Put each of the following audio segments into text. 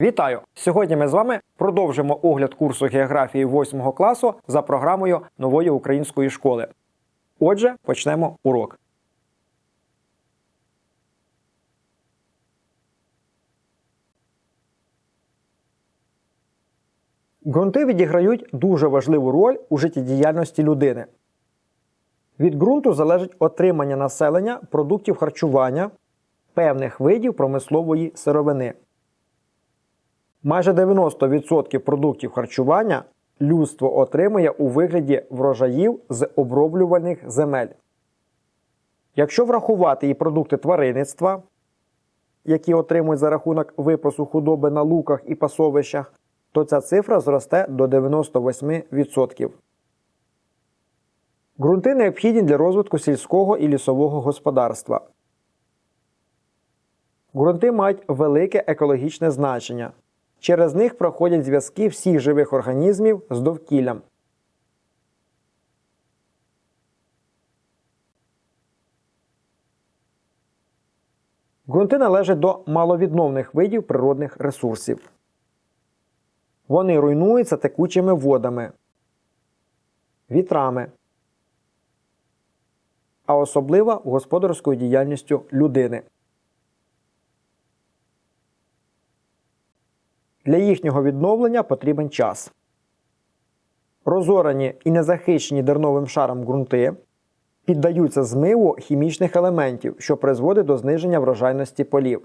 Вітаю! Сьогодні ми з вами продовжимо огляд курсу географії 8 класу за програмою нової української школи. Отже, почнемо урок. Ґрунти відіграють дуже важливу роль у життєдіяльності людини. Від ґрунту залежить отримання населення продуктів харчування певних видів промислової сировини. Майже 90% продуктів харчування людство отримує у вигляді врожаїв з оброблюваних земель. Якщо врахувати і продукти тваринництва, які отримують за рахунок випасу худоби на луках і пасовищах, то ця цифра зросте до 98%. Ґрунти необхідні для розвитку сільського і лісового господарства. Ґрунти мають велике екологічне значення. Через них проходять зв'язки всіх живих організмів з довкіллям. Ґрунти належать до маловідновних видів природних ресурсів. Вони руйнуються текучими водами, вітрами, а особливо господарською діяльністю людини. Для їхнього відновлення потрібен час. Розорані і незахищені дерновим шаром ґрунти піддаються змиву хімічних елементів, що призводить до зниження врожайності полів.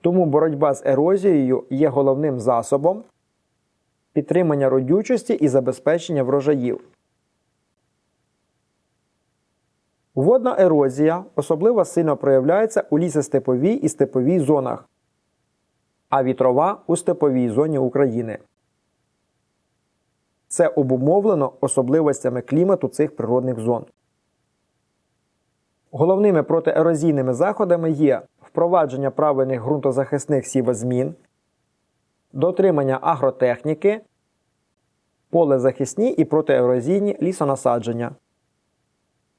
Тому боротьба з ерозією є головним засобом підтримання родючості і забезпечення врожаїв. Водна ерозія особливо сильно проявляється у лісостеповій і степовій зонах, а вітрова у степовій зоні України. Це обумовлено особливостями клімату цих природних зон. Головними протиерозійними заходами є впровадження правильних ґрунтозахисних сівозмін, дотримання агротехніки, полезахисні і протиерозійні лісонасадження,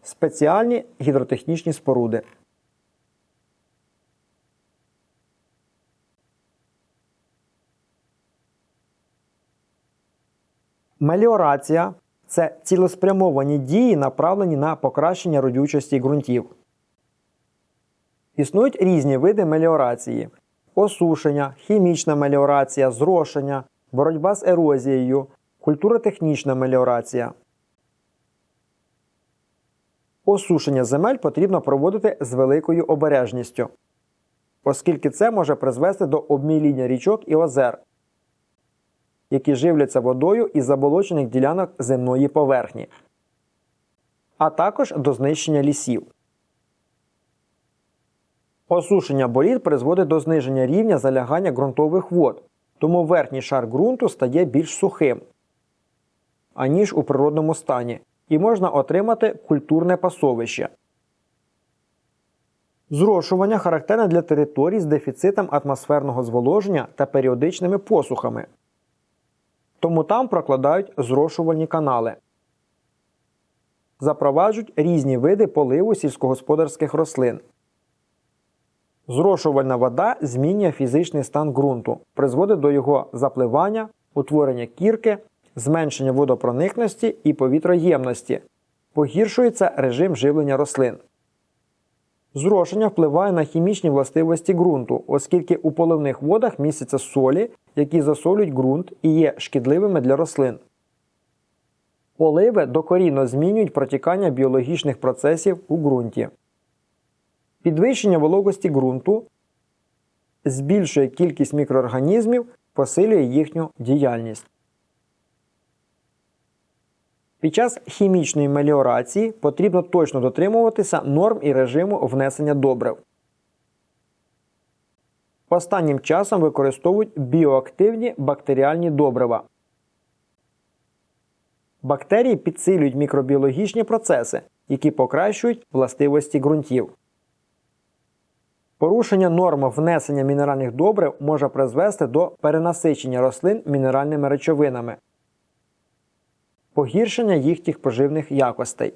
спеціальні гідротехнічні споруди. Меліорація це цілеспрямовані дії, направлені на покращення родючості ґрунтів. Існують різні види меліорації: осушення, хімічна меліорація, зрошення, боротьба з ерозією, культуротехнічна меліорація. Осушення земель потрібно проводити з великою обережністю, оскільки це може призвести до обміління річок і озер, які живляться водою із заболочених ділянок земної поверхні, а також до знищення лісів. Осушення боліт призводить до зниження рівня залягання ґрунтових вод, тому верхній шар ґрунту стає більш сухим, аніж у природному стані, і можна отримати культурне пасовище. Зрошування характерне для територій з дефіцитом атмосферного зволоження та періодичними посухами. Тому там прокладають зрошувальні канали. Запроваджують різні види поливу сільськогосподарських рослин. Зрошувальна вода змінює фізичний стан ґрунту, призводить до його запливання, утворення кірки, зменшення водопроникності і повітроємності, погіршується режим живлення рослин. Зрошення впливає на хімічні властивості ґрунту, оскільки у поливних водах містяться солі, які засолюють ґрунт і є шкідливими для рослин. Поливи докорінно змінюють протікання біологічних процесів у ґрунті. Підвищення вологості ґрунту збільшує кількість мікроорганізмів, посилює їхню діяльність. Під час хімічної меліорації потрібно точно дотримуватися норм і режиму внесення добрив. Останнім часом використовують біоактивні бактеріальні добрива. Бактерії підсилюють мікробіологічні процеси, які покращують властивості ґрунтів. Порушення норм внесення мінеральних добрив може призвести до перенасичення рослин мінеральними речовинами, погіршення їхніх поживних якостей,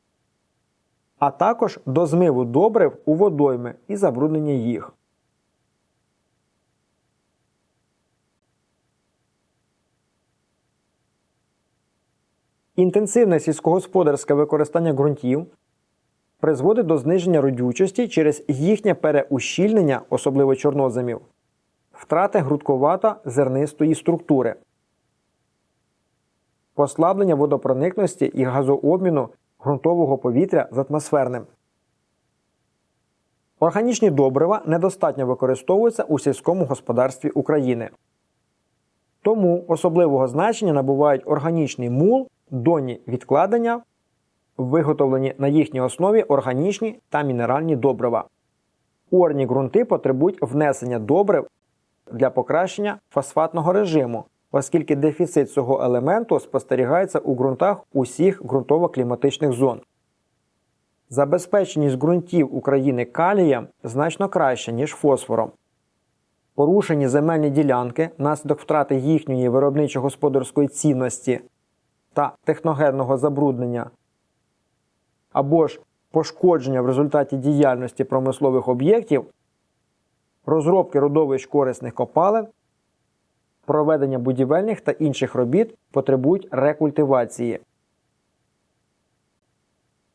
а також до змиву добрив у водойми і забруднення їх. Інтенсивне сільськогосподарське використання ґрунтів призводить до зниження родючості через їхнє переущільнення, особливо чорноземів, втрати грудковато зернистої структури послаблення водопроникності і газообміну ґрунтового повітря з атмосферним. Органічні добрива недостатньо використовуються у сільському господарстві України. Тому особливого значення набувають органічний мул, донні відкладення, виготовлені на їхній основі органічні та мінеральні добрива. Орні ґрунти потребують внесення добрив для покращення фосфатного режиму, оскільки дефіцит цього елементу спостерігається у ґрунтах усіх ґрунтово-кліматичних зон. Забезпеченість ґрунтів України калієм значно краща, ніж фосфором. Порушені земельні ділянки внаслідок втрати їхньої виробничо-господарської цінності та техногенного забруднення або ж пошкодження в результаті діяльності промислових об'єктів, розробки родовищ корисних копалин, проведення будівельних та інших робіт потребують рекультивації.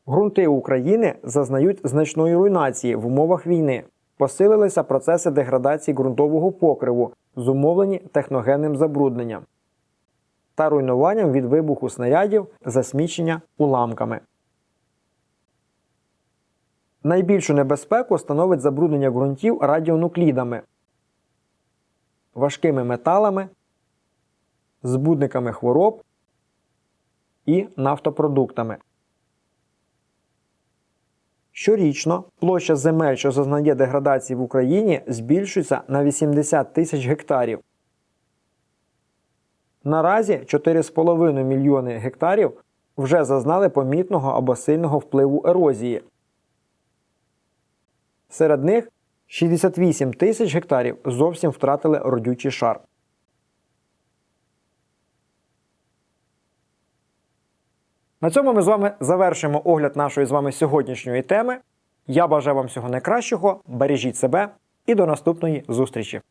Грунти України зазнають значної руйнації в умовах війни. Посилилися процеси деградації ґрунтового покриву, зумовлені техногенним забрудненням та руйнуванням від вибуху снарядів, засмічення уламками. Найбільшу небезпеку становить забруднення ґрунтів радіонуклідами, важкими металами, збудниками хвороб і нафтопродуктами. Щорічно площа земель, що зазнає деградації в Україні, збільшується на 80 тисяч гектарів. Наразі 4,5 мільйони гектарів вже зазнали помітного або сильного впливу ерозії. Серед них 68 тисяч гектарів зовсім втратили родючий шар. На цьому ми з вами завершимо огляд нашої з вами сьогоднішньої теми. Я бажаю вам всього найкращого, бережіть себе і до наступної зустрічі!